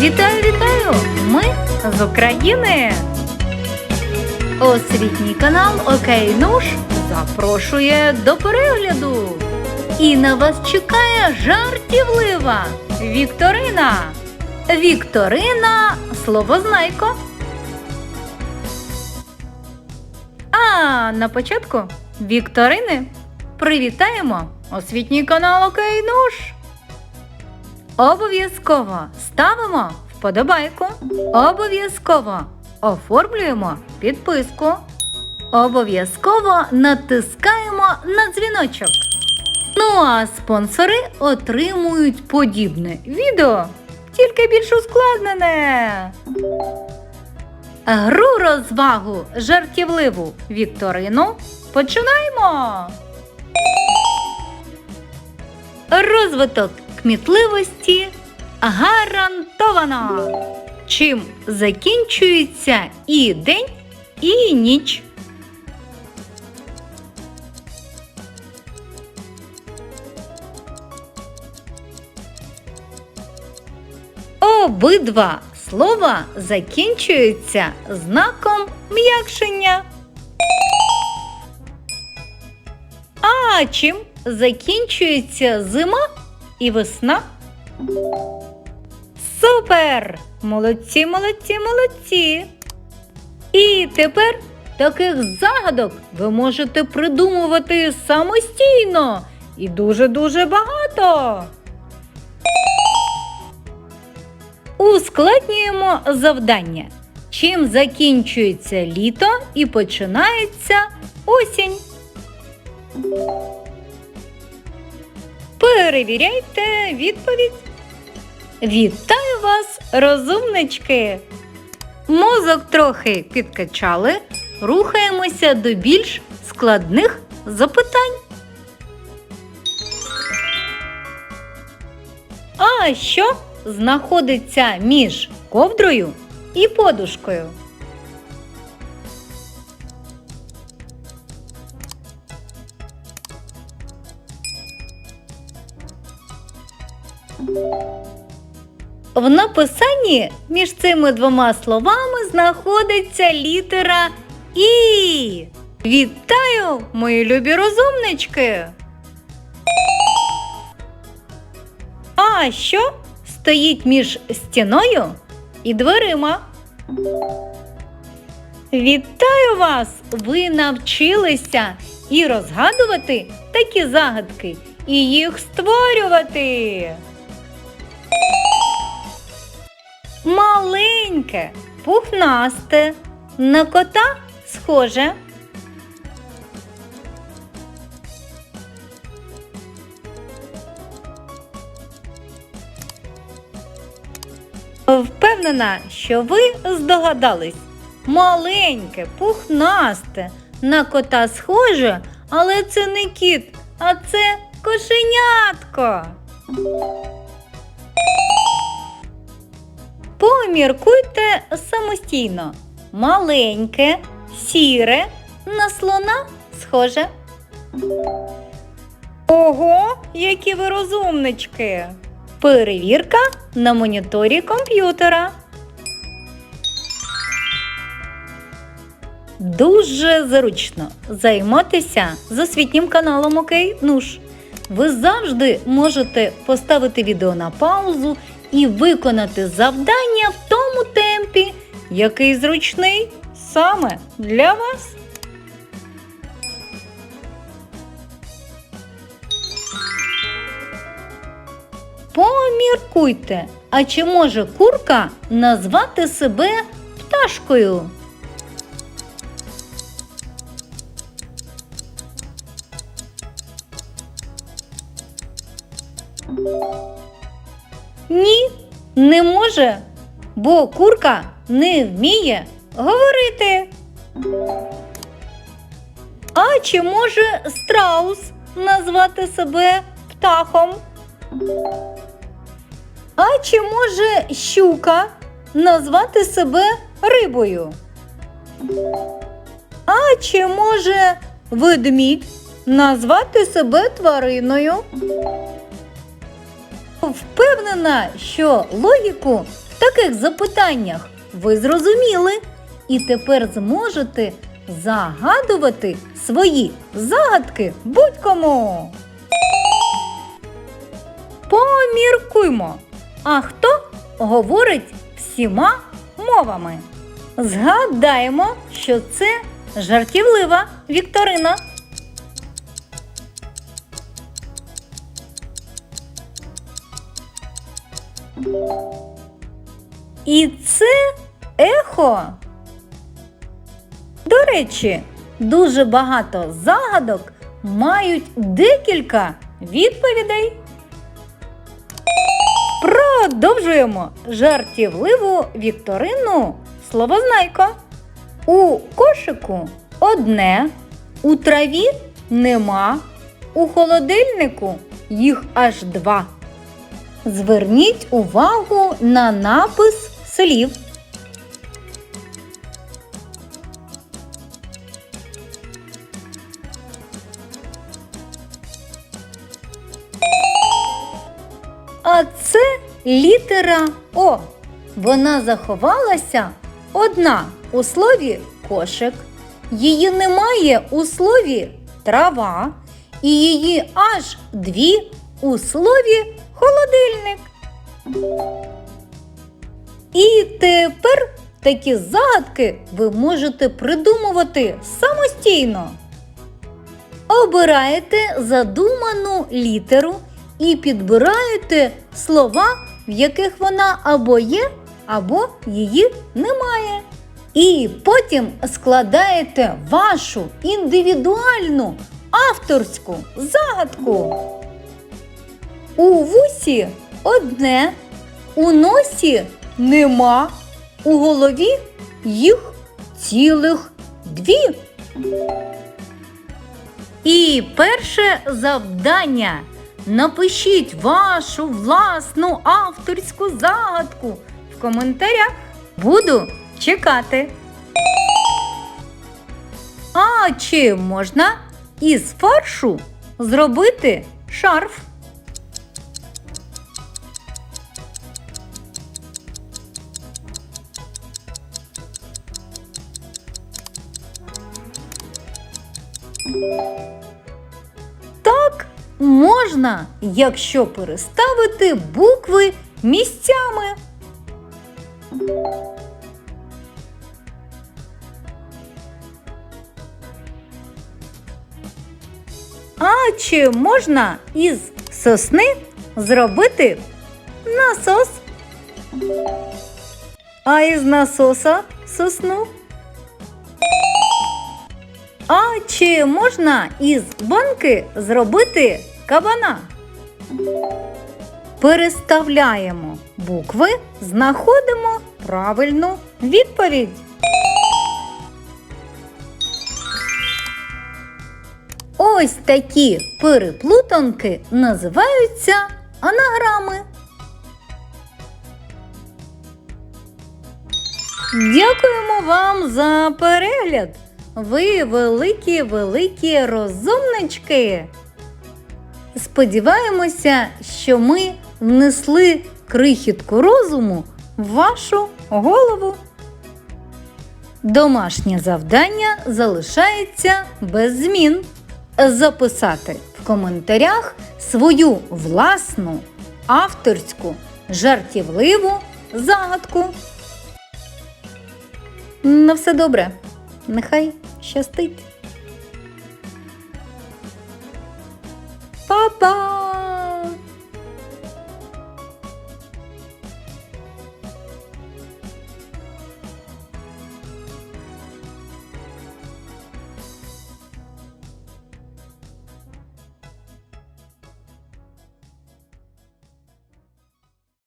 Вітаю, вітаю! Ми з України. Освітній канал Окей Нуш запрошує до перегляду. І на вас чекає жартівлива Вікторина. Вікторина словознайко. А на початку Вікторини привітаємо освітній канал Окей Нуш. Обов'язково ставимо вподобайку. Обов'язково оформлюємо підписку. Обов'язково натискаємо на дзвіночок. Ну а спонсори отримують подібне відео, тільки більш ускладнене. Гру розвагу жартівливу Вікторину починаємо. Розвиток кмітливості гарантовано. Чим закінчується і день, і ніч. Обидва слова закінчуються знаком м'якшення. А чим закінчується зима і весна? Супер! Молодці, молодці, молодці! І тепер таких загадок ви можете придумувати самостійно і дуже-дуже багато. Ускладнюємо завдання. Чим закінчується літо і починається осінь. Перевіряйте відповідь. Вітаю вас, розумнички! Мозок трохи підкачали. Рухаємося до більш складних запитань. А що знаходиться між ковдрою і подушкою? В написанні між цими двома словами знаходиться літера І. Вітаю, мої любі розумнички! А що стоїть між стіною і дверима? Вітаю вас! Ви навчилися і розгадувати такі загадки, і їх створювати. Маленьке, пухнасте, на кота схоже. Впевнена, що ви здогадались. Маленьке, пухнасте, на кота схоже, але це не кіт, а це кошенятко. Поміркуйте самостійно. Маленьке, сіре, на слона схоже. Ого, які ви розумнички! Перевірка на моніторі комп'ютера. Дуже зручно займатися з освітнім каналом Окей Нуш. Ви завжди можете поставити відео на паузу і виконати завдання в тому темпі, який зручний саме для вас. Поміркуйте, а чи може курка назвати себе пташкою? Ні, не може, бо курка не вміє говорити. А чи може страус назвати себе птахом? А чи може щука назвати себе рибою? А чи може ведмідь назвати себе твариною? Впевнена, що логіку в таких запитаннях ви зрозуміли і тепер зможете загадувати свої загадки будь-кому. Поміркуймо. А хто говорить всіма мовами? Згадаємо, що це жартівлива Вікторина. І це ехо. До речі, дуже багато загадок мають декілька відповідей. Продовжуємо жартівливу вікторину словознайко. У кошику одне, у траві нема, у холодильнику їх аж два. Зверніть увагу на напис слів. А це літера О. Вона заховалася одна у слові кошик. Її немає у слові трава, і її аж дві у слові холодильник. І тепер такі загадки ви можете придумувати самостійно. Обираєте задуману літеру і підбираєте слова, в яких вона або є, або її немає. І потім складаєте вашу індивідуальну авторську загадку. У вусі одне, у носі нема, у голові їх цілих дві. І перше завдання. Напишіть вашу власну авторську загадку в коментарях. Буду чекати. А чи можна із фаршу зробити шарф? Можна, якщо переставити букви місцями. А чи можна із сосни зробити насос? А із насоса сосну? А чи можна із банки зробити кабана? Переставляємо букви, знаходимо правильну відповідь. Ось такі переплутанки називаються анаграми. Дякуємо вам за перегляд. Ви великі, великі розумнички. Сподіваємося, що ми внесли крихітку розуму в вашу голову. Домашнє завдання залишається без змін. Записати в коментарях свою власну авторську жартівливу загадку. На все добре. Нехай щастить. Bye bye.